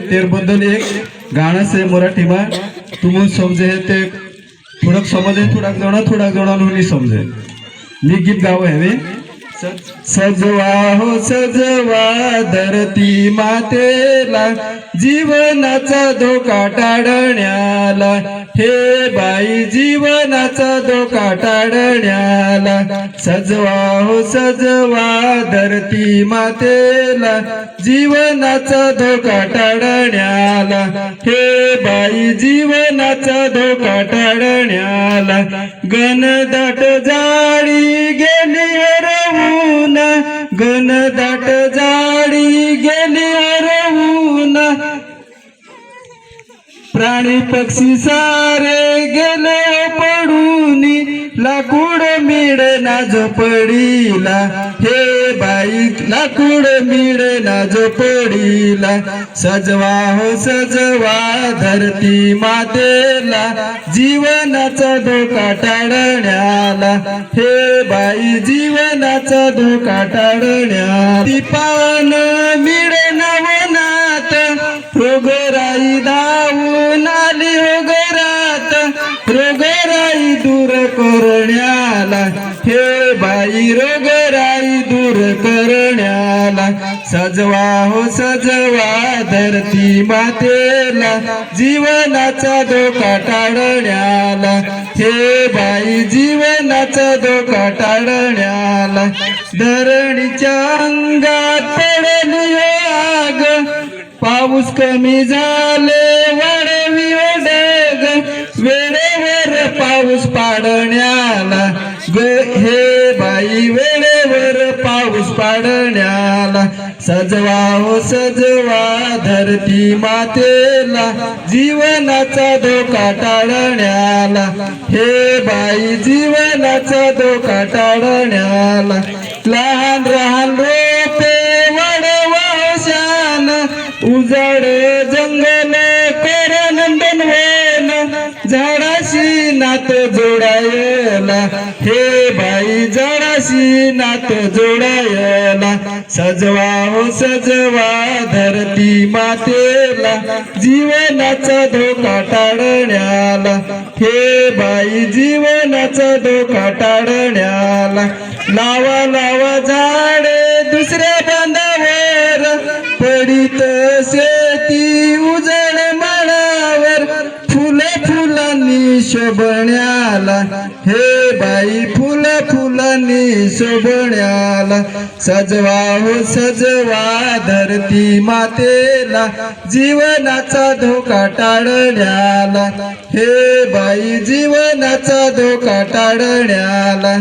त्याबद्दल एक गाणंच आहे मराठीमा तुम्ही समजे ते थोडक समजे थोडा जोडा थोडाक जणांनी समजे मी गीत गावं हवे सजवा हो सजवा धरती मातेला. जीवनाचा धोका टाळण्याला. हे बाई जीवनाचा धोका टाळण्याला. सजवा हो सजवा धरती मातेला. जीवनाचा धोका टाळण्याला. हे बाई जीवनाचा धोका टाळण्याला. घनदाट जाळी गेली हरवून घनदाट जाळी गेली हरवून प्राणी पक्षी सारे गेले लाकूड मिळना झोपडीला. हे बाई लाकूड मिळना झोपडीला. सजवा हो सजवा धरती मातेला. जीवनाचा धोका टाळण्याला. हे बाई जीवनाचा धोका टाळण्या ती पान मिळना रोगराई धावून आली हो घरात रोगराई करण्याला. हे बाई रोगराई दूर करण्याला. सजवा हो सजवा धरती मातेला. जीवनाचा धोका टाळण्याला. हे बाई जीवनाचा धोका टाळण्याला. धरणीच्या अंगात पडली आग. पाऊस कमी झाले पाडण्याला. ग हे बाई वेळेवर पाऊस पाडण्याला. सजवा हो सजवा धरती मातेला. जीवनाचा धोका टाळण्याला. हे बाई जीवनाचा धोका टाळण्याला. लहान लहान रोपे वाढवा शान उजाड जराशी नात जोडायला. हे बाई झाडाशी नात जोडायला. सजवा हो सजवा धरती मातेला. जीवनाचा धोका टाळण्याला. हे बाई जीवनाचा धोका टाळण्याला. लावा लावा झाडे दुसऱ्या बांधावर. पडित शेती शोभण्याला हे बाई फुल फुलांनी शोभण्याला सजवा हो सजवा धरती मातेला. जीवनाचा धोका टाळण्याला. हे बाई जीवनाचा धोका टाळण्याला.